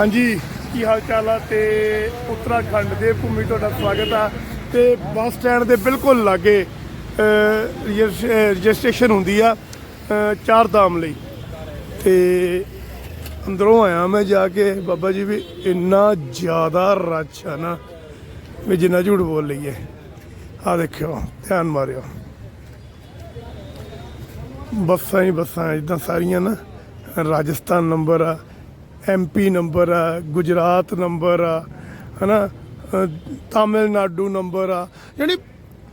ਹਾਂਜੀ, ਕੀ ਹਾਲ ਚਾਲ ਆ? ਤੇ ਉੱਤਰਾਖੰਡ ਦੇ ਭੂਮੀ ਤੁਹਾਡਾ ਸਵਾਗਤ ਆ। ਤੇ ਬੱਸ ਸਟੈਂਡ ਦੇ ਬਿਲਕੁਲ ਲਾਗੇ ਰਜਿਸਟ੍ਰੇਸ਼ਨ ਹੁੰਦੀ ਆ ਚਾਰ ਧਾਮ ਲਈ। ਤੇ ਅੰਦਰੋਂ ਆਇਆ ਮੈਂ ਜਾ ਕੇ, ਬਾਬਾ ਜੀ ਵੀ ਇੰਨਾ ਜ਼ਿਆਦਾ ਰੱਛ ਆ ਨਾ, ਵੀ ਜਿੰਨਾ ਝੂਠ ਬੋਲ ਲਈਏ। ਆ ਦੇਖਿਓ, ਧਿਆਨ ਮਾਰਿਓ। ਬੱਸਾਂ ਹੀ ਬੱਸਾਂ ਇਦਾਂ ਸਾਰੀਆਂ ਨਾ, ਰਾਜਸਥਾਨ ਨੰਬਰ ਆ ਐਮਪੀ ਨੰਬਰ ਆ ਗੁਜਰਾਤ ਨੰਬਰ ਆ ਹਨਾ? ਅ, ਤਾਮਿਲਨਾਡੂ ਨੰਬਰ ਆ ਯਾਨੀ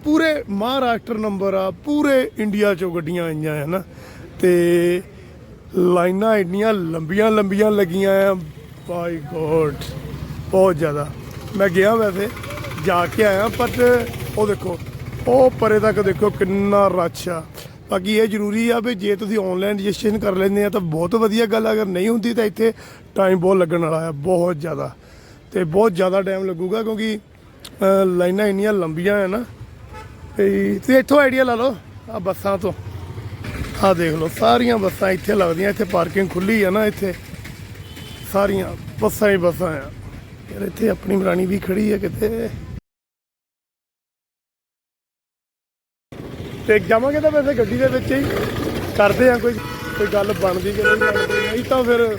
ਪੂਰੇ ਮਹਾਰਾਸ਼ਟਰ ਨੰਬਰ ਆ ਪੂਰੇ ਇੰਡੀਆ ਚੋਂ ਗੱਡੀਆਂ ਆਈਆਂ ਹੈ ਨਾ ਤੇ ਲਾਈਨਾਂ ਇੰਨੀਆਂ ਲੰਬੀਆਂ ਲੰਬੀਆਂ ਲੱਗੀਆਂ ਆ ਬਾਈ ਗੋਡ ਬਹੁਤ ਜ਼ਿਆਦਾ। ਮੈਂ ਗਿਆ ਵੈਸੇ ਜਾ ਕੇ ਆਇਆ ਬਟ ਉਹ ਦੇਖੋ ਉਹ ਪਰੇ ਤੱਕ ਦੇਖੋ ਕਿੰਨਾ ਰਸ਼ ਆ। ਬਾਕੀ ਇਹ ਜ਼ਰੂਰੀ ਆ ਵੀ ਜੇ ਤੁਸੀਂ ਆਨਲਾਈਨ ਰਜਿਸਟ੍ਰੇਸ਼ਨ ਕਰ ਲੈਂਦੇ ਆ ਤਾਂ ਬਹੁਤ ਵਧੀਆ ਗੱਲ ਅਗਰ ਨਹੀਂ ਹੁੰਦੀ ਤਾਂ ਇੱਥੇ ਟਾਈਮ ਬਹੁਤ ਲੱਗਣ ਵਾਲਾ ਆ, ਬਹੁਤ ਜ਼ਿਆਦਾ। ਤੇ ਬਹੁਤ ਜ਼ਿਆਦਾ ਟਾਈਮ ਲੱਗੂਗਾ ਕਿਉਂਕਿ ਲਾਈਨਾਂ ਇੰਨੀਆਂ ਲੰਬੀਆਂ ਆ ਨਾ। ਤੇ ਇੱਥੋਂ ਆਈਡੀਆ ਲਾ ਲਓ ਆ ਬੱਸਾਂ ਤੋਂ। ਆ ਦੇਖ ਲਓ, ਸਾਰੀਆਂ ਬੱਸਾਂ ਇੱਥੇ ਲੱਗਦੀਆਂ, ਇੱਥੇ ਪਾਰਕਿੰਗ ਖੁੱਲੀ ਆ ਨਾ ਇੱਥੇ। ਸਾਰੀਆਂ ਬੱਸਾਂ ਹੀ ਬੱਸਾਂ ਆ। ਯਾਰ ਇੱਥੇ ਆਪਣੀ ਮਰਾਣੀ ਵੀ ਖੜੀ ਹੈ ਕਿਤੇ। ਤੇ ਜਾਵਾਂਗੇ ਤਾਂ ਵੈਸੇ ਗੱਡੀ ਦੇ ਵਿੱਚ ਹੀ ਕਰਦੇ ਆ ਕੋਈ ਕੋਈ ਗੱਲ ਬਣਦੀ ਕਿ ਨਹੀਂ ਬਣਦੀ। ਨਹੀਂ ਤਾਂ ਫਿਰ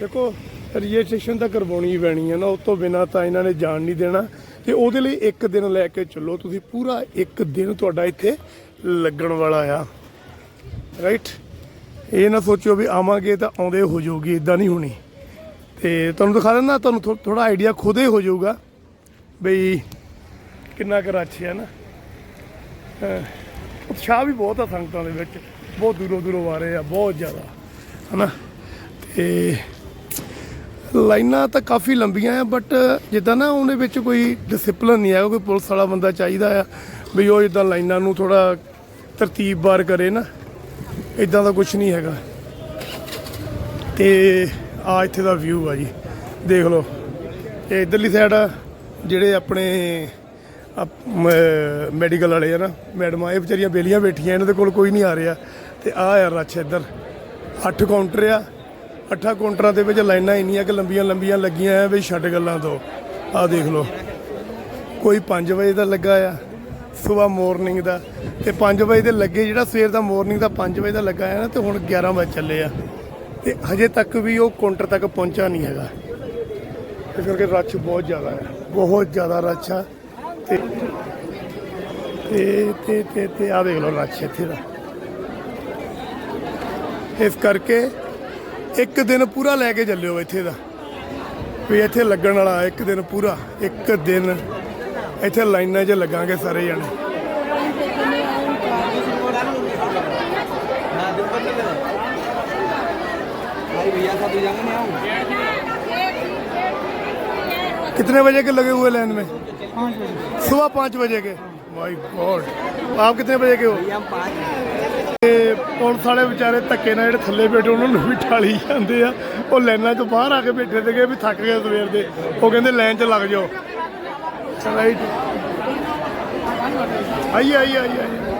ਦੇਖੋ ਰਜਿਸਟ੍ਰੇਸ਼ਨ ਤਾਂ ਕਰਵਾਉਣੀ ਹੀ ਪੈਣੀ ਹੈ ਨਾ ਉਸ ਤੋਂ ਬਿਨਾ ਤਾਂ ਇਹਨਾਂ ਨੇ ਜਾਣ ਨਹੀਂ ਦੇਣਾ। ਤੇ ਉਹਦੇ ਲਈ ਇੱਕ ਦਿਨ ਲੈ ਕੇ ਚੱਲੋ, ਤੁਸੀਂ ਪੂਰਾ ਇੱਕ ਦਿਨ ਤੁਹਾਡਾ ਇੱਥੇ ਲੱਗਣ ਵਾਲਾ ਆ। ਰਾਈਟ ਇਹ ਨਾ ਸੋਚਿਓ ਵੀ ਆਵਾਂਗੇ ਤਾਂ ਆਉਂਦੇ ਹੋ ਜਾਊਗੀ ਇਦਾਂ ਨਹੀਂ ਹੋਣੀ। ਤੇ ਤੁਹਾਨੂੰ ਦਿਖਾ ਦਿੰਦਾ, ਤੁਹਾਨੂੰ ਥੋੜਾ ਆਈਡੀਆ ਖੁਦੇ ਹੋ ਜਾਊਗਾ। ਬਈ ਕਿੰਨਾ ਕਰਾਚੀ ਹੈ ਨਾ। ਅਹ ਉਤਸ਼ਾਹ ਵੀ ਬਹੁਤ ਆ ਸੰਗਤਾਂ ਦੇ ਵਿੱਚ। ਬਹੁਤ ਦੂਰੋਂ ਦੂਰੋਂ ਆ ਰਹੇ ਆ, ਬਹੁਤ ਜ਼ਿਆਦਾ। ਹਨਾ? ਤੇ ਲਾਈਨਾਂ ਤਾਂ ਕਾਫੀ ਲੰਬੀਆਂ ਆ ਬਟ ਜਿੱਦਾਂ ਨਾ ਉਹਦੇ ਵਿੱਚ ਕੋਈ ਡਿਸਪਲਿਨ ਨਹੀਂ ਹੈਗਾ, ਕੋਈ ਪੁਲਿਸ ਵਾਲਾ ਬੰਦਾ ਚਾਹੀਦਾ ਆ, ਵੀ ਉਹ ਜਿੱਦਾਂ ਲਾਈਨਾਂ ਨੂੰ ਥੋੜਾ ਤਰਤੀਬਵਾਰ ਕਰੇ ਨਾ ਇਦਾਂ ਦਾ ਕੁਝ ਨਹੀਂ ਹੈਗਾ। ਤੇ ਆ ਇੱਥੇ ਦਾ ਵਿਊ ਆ ਜੀ। ਦੇਖ ਲਓ। ਇਹ ਇਧਰਲੀ ਸਾਈਡ ਜਿਹੜੇ ਆਪਣੇ ਮੈਡੀਕਲ ਵਾਲੇ ਆ ਨਾ ਮੈਡਮਾਂ ਇਹ ਵਿਚਾਰੀਆਂ ਬੇਲੀਆਂ ਬੈਠੀਆਂ, ਇਹਨਾਂ ਦੇ ਕੋਲ ਕੋਈ ਨਹੀਂ ਆ ਰਿਹਾ। ਤੇ ਆ ਆ ਰੱਛ ਇੱਧਰ। ਅੱਠ ਕਾਊਂਟਰ ਆ। ਅੱਠਾਂ ਕਾਊਂਟਰਾਂ ਦੇ ਵਿੱਚ ਲਾਈਨਾਂ ਇੰਨੀਆਂ ਕਿ ਲੰਬੀਆਂ ਲੰਬੀਆਂ ਲੱਗੀਆਂ ਆ ਵੀ ਛੱਡ ਗੱਲਾਂ ਤੋਂ ਆ ਦੇਖ ਲਓ। ਕੋਈ 5 ਵਜੇ ਦਾ ਲੱਗਾ ਆ, ਸਵੇਰ ਮਾਰਨਿੰਗ ਦਾ। ਤੇ 5 ਵਜੇ ਦੇ ਲੱਗੇ ਜਿਹੜਾ ਸਵੇਰ ਦਾ ਮਾਰਨਿੰਗ ਦਾ 5 ਵਜੇ ਦਾ ਲੱਗਾ ਆ ਨਾ, ਤੇ ਹੁਣ 11 ਵਜੇ ਚੱਲੇ ਆ। ਤੇ ਹਜੇ ਤੱਕ ਵੀ ਉਹ ਕਾਊਂਟਰ ਤੱਕ ਪਹੁੰਚਾ ਨਹੀਂ ਹੈਗਾ। ਇਸ ਕਰਕੇ ਰੱਛ ਬਹੁਤ ਜ਼ਿਆਦਾ ਹੈ ਬਹੁਤ ਜ਼ਿਆਦਾ ਰੱਛ ਆ। ਤੇ ਦੇਖ ਲਓ ਰੱਛ ਇਸ ਕਰਕੇ ਇੱਕ ਦਿਨ ਪੂਰਾ ਲੈ ਕੇ ਚੱਲਿਓ ਇੱਥੇ ਦਾ ਵੀ ਇੱਥੇ ਲੱਗਣ ਵਾਲਾ ਇੱਕ ਦਿਨ ਪੂਰਾ ਇੱਕ ਦਿਨ ਇੱਥੇ ਲਾਈਨਾਂ 'ਚ ਲੱਗਾਂਗੇ ਸਾਰੇ ਜਣੇ कितने बजे के लगे हुए लाइन में सुबह पाँच बजे के माय गॉड आप कितने बजे के हो भैया हम पाँच ਤੇ ਪੁਲਿਸ ਵਾਲੇ ਵਿਚਾਰੇ ਧੱਕੇ ਨਾਲ ਜਿਹੜੇ ਥੱਲੇ ਬੈਠੇ ਉਹਨਾਂ ਨੂੰ ਵੀ ਠਾਲੀ ਜਾਂਦੇ ਆ ਉਹ ਲਾਈਨਾਂ 'ਚ ਬਾਹਰ ਆ ਕੇ ਬੈਠੇ ਸੀਗੇ ਵੀ ਥੱਕ ਗਏ ਸਵੇਰ ਦੇ ਉਹ ਕਹਿੰਦੇ ਲਾਈਨ 'ਚ ਲੱਗ ਜਾਓ ਰਾਈਟ ਆਈ ਆਈ ਆਈ ਆਈ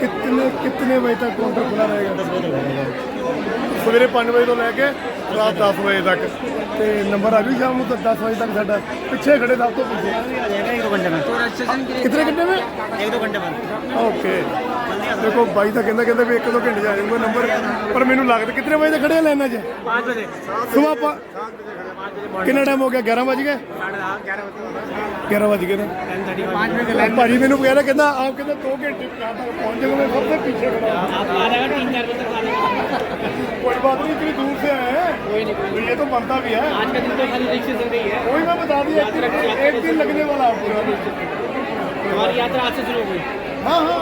कितने कितने बजे तक काउंटर खुला रहेगा ਸਵੇਰੇ 5 ਵਜੇ ਤੋਂ ਲੈ ਕੇ ਰਾਤ 10 ਵਜੇ ਤੱਕ ਤੇ ਨੰਬਰ ਆ ਵੀ ਸ਼ਾਮ ਨੂੰ ਤਾਂ 10 ਵਜੇ ਤੱਕ ਸਾਡਾ ਪਿੱਛੇ ਖੜੇ ਸਭ ਤੋਂ ਪਿੱਛੇ एक दो घंटे में तो रजिस्ट्रेशन के ਕਿਤਨੇ ਘੰਟੇ में एक दो घंटे में ਓਕੇ ਦੇਖੋ ਬਾਈ ਤਾਂ ਕਹਿੰਦਾ ਕਹਿੰਦਾ ਵੀ ਇੱਕ ਦੋ ਘੰਟੇ 'ਚ ਆ ਜਾਊਗਾ ਨੰਬਰ ਪਰ ਮੈਨੂੰ ਲੱਗਦਾ ਕਿਤਨੇ ਵਜੇ ਤੱਕ ਖੜੇ ਆ ਲਾਈਨਾਂ 'ਚ पाँच बजे ਸੁਬਹ ਆਪਾਂ ਕਿੰਨਾ ਟਾਈਮ ਹੋ ਗਿਆ 11 ਵਜ ਗਏ साढ़े दस ग्यारह 11 बजे ਵਜ ਗਏ ਨਾ टेन थर्टी पाँच बजे ਭਾਜੀ ਮੈਨੂੰ ਕਹਿ ਰਿਹਾ ਕਹਿੰਦਾ ਆਪ ਕਹਿੰਦਾ 2 ਘੰਟੇ ਬਾਅਦ ਤੱਕ ਪਹੁੰਚ ਜਾਊਗਾ ਮੈਂ ਸਭ ਤੋਂ ਪਿੱਛੇ ਖੜਾ ਹਾਂ आप आ जाएगा तीन चार बजे तक आ जाएगा कोई बात नहीं इतनी दूर से आए हैं कोई नहीं कोई ये तो बनता भी है आज का दिन तो खाली रजिस्ट्रेशन का ही है वही मैं बता दिया एक दिन- एक दिन लगने वाला है पूरा हमारी यात्रा आज से शुरू हो गई हाँ हाँ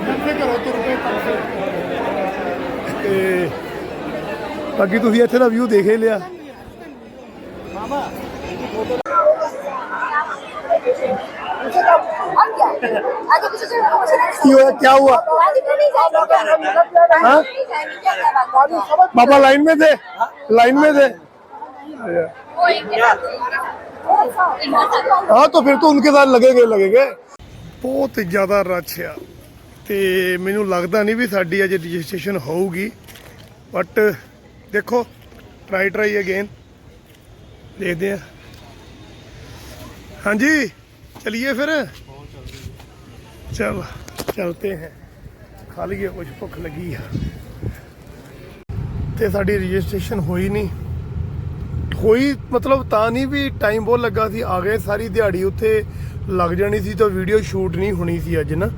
घर से करो तुर पे तब से ਤੇ ਬਾਕੀ ਤੁਸੀਂ ਇੱਥੇ ਦਾ ਵਿਊ ਦੇਖ ਹੀ ਲਿਆ आगे पीछे से ਕੀ ਹੋਇਆ ਕੀ हुआ आगे तो नहीं जाएगा हाँ? नहीं जाएंगे क्या क्या बात है? बाबा लाइन में थे लाइन में थे वो एक के साथ इधर से कौन हाँ तो फिर तो उनके साथ लगेंगे लगेंगे ਬਹੁਤ ਜ਼ਿਆਦਾ ਰਸ਼ ਆ। ਤੇ ਮੈਨੂੰ ਲੱਗਦਾ ਨਹੀਂ ਵੀ ਸਾਡੀ ਅਜੇ ਰਜਿਸਟ੍ਰੇਸ਼ਨ ਹੋਊਗੀ। ਬਟ ਦੇਖੋ ਟਰਾਈ ਟਰਾਈ ਅਗੇਨ ਦੇਖਦੇ ਆ ਹਾਂਜੀ, ਚਲਿਏ ਫਿਰ? ਚਲ ਚਲਤੇ ਹੈ। ਖਾ ਲਈਏ ਕੁਝ ਭੁੱਖ ਲੱਗੀ ਆ। ਤੇ ਸਾਡੀ ਰਜਿਸਟ੍ਰੇਸ਼ਨ ਹੋਈ ਨਹੀਂ। ਹੋਈ ਮਤਲਬ ਤਾਂ ਨਹੀਂ ਵੀ ਟਾਈਮ ਬਹੁਤ ਲੱਗਾ ਸੀ। ਆ ਗਏ ਸਾਰੀ ਦਿਹਾੜੀ ਉੱਥੇ। ਲੱਗ ਜਾਣੀ ਸੀ ਤਾਂ ਵੀਡੀਓ ਸ਼ੂਟ ਨਹੀਂ ਹੋਣੀ ਸੀ ਅੱਜ ਨਾ।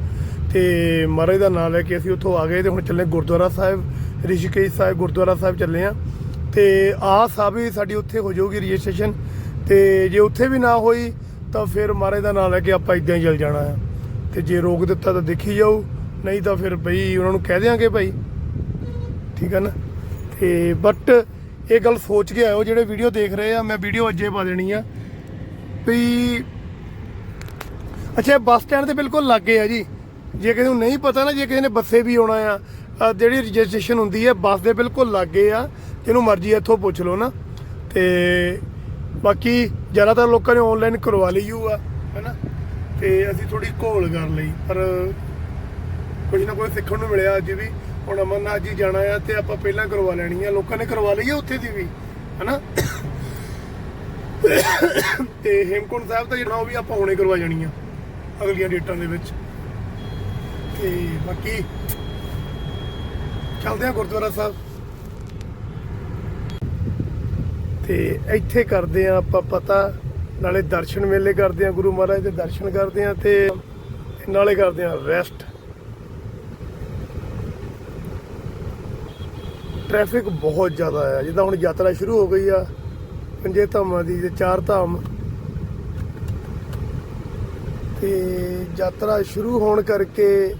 ਤੇ ਮਹਾਰਾਜ ਦਾ ਨਾਮ ਲੈ ਕੇ ਅਸੀਂ ਉੱਥੋਂ ਆ ਗਏ ਤੇ ਹੁਣ ਚੱਲੇ ਗੁਰਦੁਆਰਾ ਸਾਹਿਬ, ਰਿਸ਼ੀਕੇਸ਼ ਸਾਹਿਬ ਗੁਰਦੁਆਰਾ ਸਾਹਿਬ ਚੱਲੇ ਆ ਤੇ ਆ ਸਾਹਿਬ ਵੀ ਸਾਡੀ ਉੱਥੇ ਹੋ ਜਾਊਗੀ ਰਜਿਸਟ੍ਰੇਸ਼ਨ ਤੇ ਜੇ ਉੱਥੇ ਵੀ ਨਾ ਹੋਈ ਤਾਂ ਫਿਰ ਮਹਾਰਾਜ ਦਾ ਨਾਮ ਲੈ ਕੇ ਆਪਾਂ ਇਦਾਂ ਹੀ ਚੱਲ ਜਾਣਾ ਆ। ਤੇ ਜੇ ਰੋਕ ਦਿੱਤਾ ਤਾਂ ਦੇਖੀ ਜਾਊ, ਨਹੀਂ ਤਾਂ ਫਿਰ ਬਈ ਉਹਨਾਂ ਨੂੰ ਕਹਿ ਦਿਆਂਗੇ ਭਾਈ। ਠੀਕ ਹੈ ਨਾ? ਤੇ ਬਟ ਇਹ ਗੱਲ ਸੋਚ ਕੇ ਆਇਓ, ਜਿਹੜੇ ਵੀਡੀਓ ਦੇਖ ਰਹੇ ਆ, ਮੈਂ ਵੀਡੀਓ ਅੱਜੇ ਪਾ ਦੇਣੀ ਆ। ਵੀ ਅੱਛਾ ਬੱਸ ਸਟੈਂਡ ਦੇ ਬਿਲਕੁਲ ਲਾਗੇ ਆ ਜੀ। ਜੇ ਕਿਸੇ ਨੂੰ ਨਹੀਂ ਪਤਾ ਨਾ, ਜੇ ਕਿਸੇ ਨੇ ਬੱਸੇ ਵੀ ਆਉਣਾ ਆ ਜਿਹੜੀ ਰਜਿਸਟ੍ਰੇਸ਼ਨ ਹੁੰਦੀ ਹੈ, ਬੱਸ ਦੇ ਬਿਲਕੁਲ ਲਾਗੇ ਆ। ਜਿਹਨੂੰ ਮਰਜ਼ੀ ਇੱਥੋਂ ਪੁੱਛ ਲਓ ਨਾ। ਤੇ ਬਾਕੀ ਜ਼ਿਆਦਾਤਰ ਲੋਕਾਂ ਨੇ ਆਨਲਾਈਨ ਕਰਵਾ ਲਈ ਯੂ ਆ, ਹੈਨਾ? ਤੇ ਅਸੀਂ ਥੋੜੀ ਘੋਲ ਕਰ ਲਈ, ਪਰ ਕੁਝ ਨਾ ਕੁਝ ਸਿੱਖਣ ਨੂੰ ਮਿਲਿਆ ਅੱਜ ਵੀ। ਹੁਣ ਅਮਰਨਾਥ ਜੀ ਜਾਣਾ ਆ ਤੇ ਆਪਾਂ ਪਹਿਲਾਂ ਕਰਵਾ ਲੈਣੀ ਆ। ਲੋਕਾਂ ਨੇ ਕਰਵਾ ਲਈ ਆ ਉੱਥੇ ਦੀ ਵੀ, ਹਨਾ? ਤੇ ਹੇਮਕੁੰਟ ਸਾਹਿਬ ਦਾ ਜਿਹੜਾ ਉਹ ਵੀ ਆਪਾਂ ਹੁਣੇ ਕਰਵਾ ਜਾਣੀ ਆ। ਅਗਲੀਆਂ ਡੇਟਾਂ ਦੇ ਵਿੱਚ। ਤੇ ਬਾਕੀ ਚੱਲਦੇ ਆ ਗੁਰਦੁਆਰਾ ਸਾਹਿਬ। ਤੇ ਇੱਥੇ ਕਰਦੇ ਆ ਆਪਾਂ ਪਤਾ, ਨਾਲੇ ਦਰਸ਼ਨ ਮੇਲੇ ਕਰਦੇ ਆ ਗੁਰੂ ਮਹਾਰਾਜ ਦੇ ਦਰਸ਼ਨ ਕਰਦੇ ਆ ਤੇ ਨਾਲੇ ਕਰਦੇ ਆ ਰੈਸਟ ਟ੍ਰੈਫਿਕ ਬਹੁਤ ਜ਼ਿਆਦਾ ਆ। ਜਿੱਦਾਂ ਹੁਣ ਯਾਤਰਾ ਸ਼ੁਰੂ ਹੋ ਗਈ ਆ, ਪੰਜੇ ਧਾਮਾਂ ਦੀ ਤੇ ਚਾਰ ਧਾਮ। ਤੇ ਯਾਤਰਾ ਸ਼ੁਰੂ ਹੋਣ ਕਰਕੇ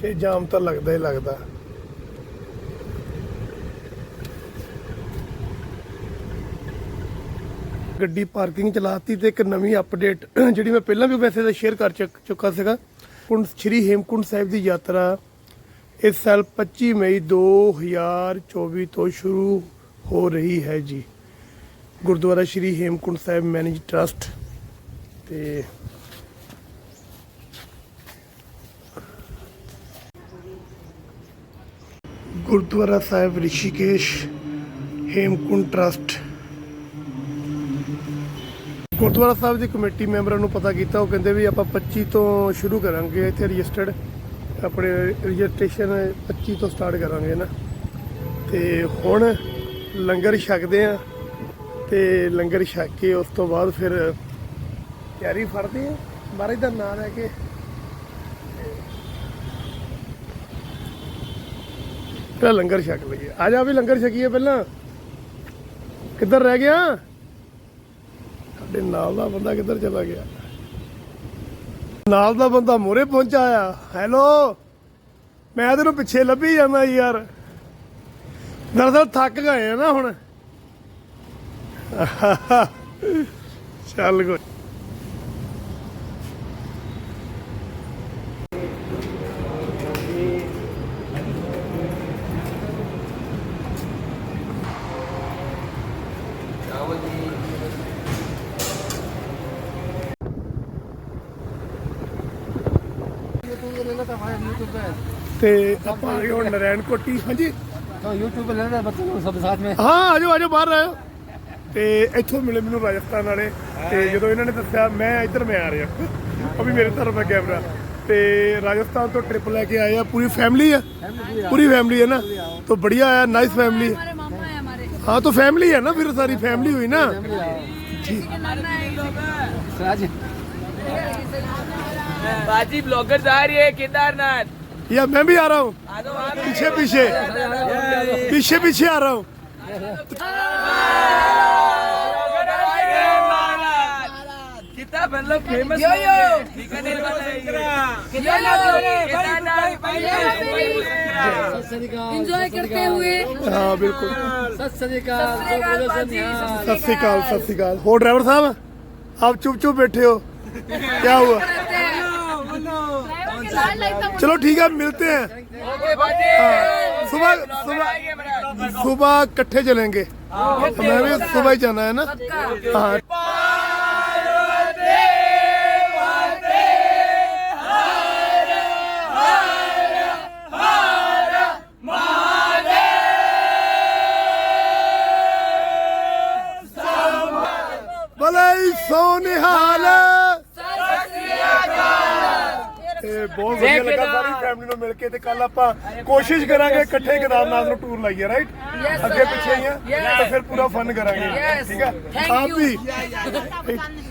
ਫਿਰ ਜਾਮ ਤਾਂ ਲੱਗਦਾ ਹੀ ਲੱਗਦਾ। ਗੱਡੀ ਪਾਰਕਿੰਗ ਚਲਾਤੀ ਤੇ ਇੱਕ ਨਵੀਂ ਅਪਡੇਟ ਜਿਹੜੀ ਮੈਂ ਪਹਿਲਾਂ ਵੀ ਵੈਸੇ ਤਾਂ ਸ਼ੇਅਰ ਕਰ ਚੁੱਕ- ਚੁੱਕਾ ਸੀਗਾ। ਕੁੰਡ ਸ੍ਰੀ ਹੇਮਕੁੰਡ ਸਾਹਿਬ ਦੀ ਯਾਤਰਾ ਇਸ ਸਾਲ 25 ਮਈ 2024 ਤੋਂ ਸ਼ੁਰੂ ਹੋ ਰਹੀ ਹੈ ਜੀ। ਗੁਰਦੁਆਰਾ ਸ਼੍ਰੀ ਹੇਮਕੁੰਡ ਸਾਹਿਬ ਮੈਨੇਜ ਟਰਸਟ ਤੇ ਗੁਰਦੁਆਰਾ ਸਾਹਿਬ ਰਿਸ਼ੀਕੇਸ਼ ਹੇਮਕੁੰਡ ਟਰਸਟ। ਗੁਰਦੁਆਰਾ ਸਾਹਿਬ ਦੀ ਕਮੇਟੀ ਮੈਂਬਰਾਂ ਨੂੰ ਪਤਾ ਕੀਤਾ, ਉਹ ਕਹਿੰਦੇ ਵੀ ਆਪਾਂ 25 ਤੋਂ ਸ਼ੁਰੂ ਕਰਾਂਗੇ, ਇੱਥੇ ਰਜਿਸਟਰਡ, ਆਪਣੇ ਰਜਿਸਟ੍ਰੇਸ਼ਨ 25 ਤੋਂ ਸਟਾਰਟ ਕਰਾਂਗੇ ਨਾ। ਤੇ ਹੁਣ ਲੰਗਰ ਛਕਦੇ ਆ, ਤੇ ਲੰਗਰ ਛਕ ਕੇ ਉਸ ਤੋਂ ਬਾਅਦ ਫਿਰ ਤਿਆਰੀ ਫੜਦੇ ਆ। ਮਹਾਰਾਜ ਦਾ ਨਾਮ ਲੈ ਕੇ ਪਹਿਲਾਂ ਲੰਗਰ ਛਕ ਲਈਏ। ਆ ਜਾ ਵੀ ਲੰਗਰ ਛਕੀਏ ਪਹਿਲਾਂ। ਕਿੱਧਰ ਰਹਿ ਗਿਆ? ਸਾਡੇ ਨਾਲ ਦਾ ਬੰਦਾ ਕਿੱਧਰ ਚਲਾ ਗਿਆ? ਨਾਲ ਦਾ ਬੰਦਾ ਮੋਰੇ ਪਹੁੰਚਾ ਆ ਹੈਲੋ? ਮੈਂ ਤੈਨੂੰ ਪਿੱਛੇ ਲੱਭੀ ਜਾਂਦਾ ਯਾਰ। ਦਰਅਸਲ ਥੱਕ ਗਏ ਆ ਨਾ ਹੁਣ। ਚੱਲ ਕੋਈ ਤੇ ਆਪਾਂ ਆਏ ਨਰੈਣ ਕੋਟੀ ਹਾਂਜੀ? तो YouTube पे लड़ रहे बच्चे लोग सब ਹਾਂ ਆਜੋ ਆਜੋ ਬਾਹਰ ਆਇਓ। ਤੇ ਇੱਥੋਂ ਮਿਲੇ ਮੈਨੂੰ ਰਾਜਸਥਾਨ ਵਾਲੇ। ਤੇ ਜਦੋਂ ਇਹਨਾਂ ਨੇ ਦੱਸਿਆ ਮੈਂ ਇੱਧਰ ਮੈਂ ਆ ਰਿਹਾ। ਉਹ ਵੀ ਮੇਰੇ ਤਰਫ ਹੈ ਕੈਮਰਾ। ਤੇ ਰਾਜਸਥਾਨ ਤੋਂ ਟ੍ਰਿਪ ਲੈ ਕੇ ਆਏ ਆ ਪੂਰੀ ਫੈਮਿਲੀ ਆ? ਪੂਰੀ ਫੈਮਿਲੀ ਹੈ ਨਾ? ਤਾਂ ਬੜੀਆ ਆ ਨਾਈਸ ਫੈਮਿਲੀ हमारे ਹਾਂ ਤਾਂ ਫੈਮਿਲੀ ਹੈ ਨਾ ਫਿਰ ਸਾਰੀ ਫੈਮਿਲੀ ਹੋਈ ਨਾ। जी। सिराज बाजी ब्लॉगर जा रही है केदारनाथ। या मैं भी आ रहा हूँ। पीछे पीछे। पीछे पीछे आ रहा हूँ। कितना मतलब फ़ेमस यो यो एंजॉय करते हुए। हाँ बिल्कुल। सत श्री अकाल बाजी सत श्री अकाल सत श्री अकाल। हो ड्राइवर साहब आप चुप चुप बैठे हो। क्या हुआ? चलो ठीक है मिलते हैं सुबह सुबह सुबह इकट्ठे चलेंगे मैं भी सुबह ही जाना है ना हाँ ਬਹੁਤ ਵਧੀਆ ਲੱਗਾ ਸਾਰੀ ਫੈਮਿਲੀ ਨੂੰ ਮਿਲ ਕੇ ਤੇ ਕੱਲ ਆਪਾਂ ਕੋਸ਼ਿਸ਼ ਕਰਾਂਗੇ ਇਕੱਠੇ ਕੇਦਾਰਨਾਥ ਨੂੰ ਟੂਰ ਲਾਈਏ ਰਾਈਟ ਅੱਗੇ ਪਿੱਛੇ ਹੀ ਤਾਂ ਫਿਰ ਪੂਰਾ ਫਨ ਕਰਾਂਗੇ। ਠੀਕ ਆ? ਆਪ ਵੀ।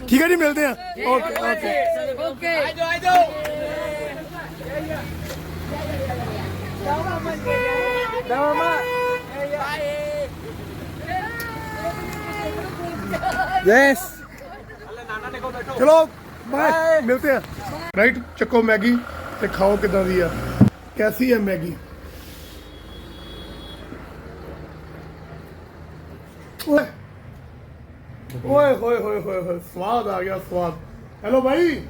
ਠੀਕ ਹੈ ਜੀ ਮਿਲਦੇ ਆ। ਓਕੇ ਓਕੇ ਆਜੋ ਆਜੋ ਦਵਾ ਮਾ ਯੈਸ ਚਲੋ। ਬਾਏ ਮਿਲਤੇ ਆ ਰਾਈਟ ਚੱਕੋ ਮੈਗੀ ਤੇ ਖਾਓ ਕਿਦਾਂ ਦੀ ਆ ਕੈਸੀ ਹੈ ਮੈਗੀ ਓਏ ਓਏ ਹੋਏ ਹੋਏ ਹੋਏ ਹੋਏ ਸਵਾਦ ਆ ਗਿਆ ਸਵਾਦ ਹੈਲੋ ਭਾਈ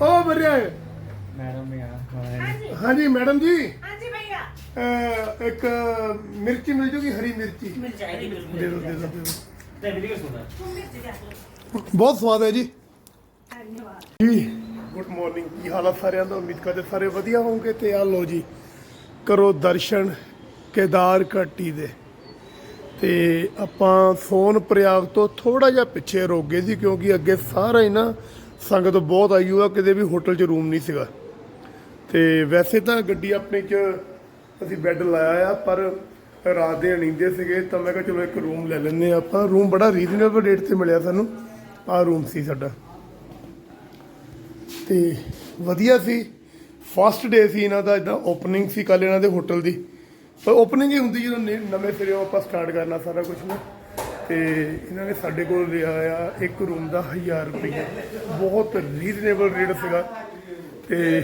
ਓ ਬਰਿਆ मैडम यहाँ ਹਾਂਜੀ ਮੈਡਮ ਜੀ हाँ जी भैया ਅਹ, ਇੱਕ ਮਿਰਚੀ ਮਿਲ ਜੂਗੀ ਹਰੀ ਮਿਰਚੀ ਦੇ ਦਿਓ ਦੇ ਦਿਓ ਦੇ ਦਿਓ ਬਹੁਤ ਸਵਾਦ ਹੈ ਜੀ ਜੀ, ਗੁੱਡ ਮਾਰਨਿੰਗ। ਕੀ ਹਾਲਤ ਸਾਰਿਆਂ ਦਾ? ਉਮੀਦ ਕਰਦੇ ਸਾਰੇ ਵਧੀਆ ਹੋਵੋਗੇ ਤੇ ਆ ਲੋ ਜੀ, ਕਰੋ ਦਰਸ਼ਨ ਕੇਦਾਰ ਘਾਟੀ ਦੇ। ਤੇ ਆਪਾਂ ਸੋਨ ਪ੍ਰਯਾਗ ਤੋਂ ਥੋੜਾ ਜਿਹਾ ਪਿੱਛੇ ਰੁਕ ਗਏ ਸੀ ਕਿਉਂਕਿ ਅੱਗੇ ਸਾਰਾ ਹੀ ਨਾ ਸੰਗਤ ਬਹੁਤ ਆਈ ਹੋਆ ਕਿਤੇ ਵੀ ਹੋਟਲ 'ਚ ਰੂਮ ਨਹੀਂ ਸੀਗਾ। ਤੇ ਵੈਸੇ ਤਾਂ ਗੱਡੀ ਆਪਣੇ 'ਚ ਅਸੀਂ ਬੈੱਡ ਲਾਇਆ ਆ, ਪਰ ਰਾਤ ਦੇ ਅਣੀਂਦੇ ਸੀਗੇ, ਤਾਂ ਮੈਂ ਕਿਹਾ ਚਲੋ ਇੱਕ ਰੂਮ ਲੈ ਲੈਂਦੇ ਹਾਂ ਆਪਾਂ। ਰੂਮ ਬੜਾ ਰੀਜ਼ਨੇਬਲ ਰੇਟ ਤੇ ਮਿਲਿਆ ਸਾਨੂੰ। ਆਹ ਰੂਮ ਸੀ ਸਾਡਾ। ਤੇ ਵਧੀਆ ਸੀ। ਫਸਟ ਡੇ ਸੀ ਇਹਨਾਂ ਦਾ ਇਦਾਂ ਓਪਨਿੰਗ ਸੀ ਕੱਲ ਇਹਨਾਂ ਦੇ ਹੋਟਲ ਦੀ। ਪਰ ਓਪਨਿੰਗ ਹੀ ਹੁੰਦੀ ਜਦੋਂ ਨੇ- ਨਵੇਂ ਸਿਰੇ ਆਪਾਂ ਸਟਾਰਟ ਕਰਨਾ ਸਾਰਾ ਕੁਝ ਨਾ। ਤੇ ਇਹਨਾਂ ਨੇ ਸਾਡੇ ਕੋਲ ਲਿਆ ਆ ਇੱਕ ਰੂਮ ਦਾ 1000 ਰੁਪਏ ਬਹੁਤ ਰੀਜ਼ਨੇਬਲ ਰੇਟ ਸੀਗਾ। ਤੇ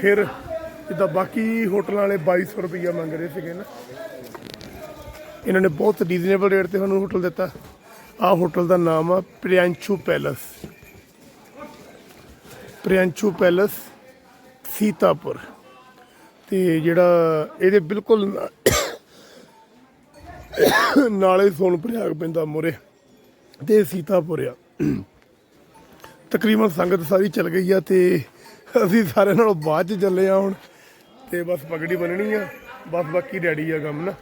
ਫਿਰ ਜਿੱਦਾਂ ਬਾਕੀ ਹੋਟਲਾਂ ਵਾਲੇ 2200 ਰੁਪਈਆ ਮੰਗ ਰਹੇ ਸੀਗੇ ਨਾ। ਇਹਨਾਂ ਨੇ ਬਹੁਤ ਰੀਜ਼ਨੇਬਲ ਰੇਟ ਤੇ ਸਾਨੂੰ ਹੋਟਲ ਦਿੱਤਾ। ਆਹ ਹੋਟਲ ਦਾ ਨਾਮ ਆ ਪ੍ਰਿਆੰਸ਼ੂ ਪੈਲਸ ਪ੍ਰਿਆੰਸ਼ੂ ਪੈਲਸ, ਸੀਤਾਪੁਰ। ਤੇ ਜਿਹੜਾ ਇਹਦੇ ਬਿਲਕੁਲ ਨਾ- ਨਾਲੇ ਸੋਨ ਪ੍ਰਯਾਗ ਪੈਂਦਾ ਮੁਰੇ, ਤੇ ਸੀਤਾਪੁਰ ਆ। ਤਕਰੀਬਨ ਸੰਗਤ ਸਾਰੀ ਚੱਲ ਗਈ ਆ ਤੇ ਅਸੀਂ ਸਾਰਿਆਂ ਨਾਲੋਂ ਬਾਅਦ ਚ ਚੱਲੇ ਆ ਹੁਣ, ਤੇ ਬਸ ਪਗੜੀ ਬੰਨਣੀ ਆ, ਬਸ ਬਾਕੀ ਡੈਡੀ ਆ ਕੰਮ ਨਾ।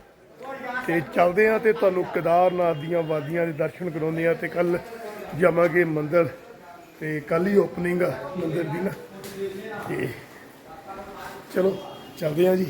ਤੇ ਚੱਲਦੇ ਆ ਤੇ ਤੁਹਾਨੂੰ ਕੇਦਾਰਨਾਥ ਦੀਆਂ ਵਾਦੀਆਂ ਦੇ ਦਰਸ਼ਨ ਕਰਾਉਂਦੇ ਆ ਤੇ ਕੱਲ ਜਾਵਾਂਗੇ ਮੰਦਿਰ। ਤੇ ਕੱਲ ਹੀ ਓਪਨਿੰਗ ਆ ਮੰਦਿਰ ਦੀ ਨਾ। ਤੇ ਚਲੋ ਚੱਲਦੇ ਆ ਜੀ।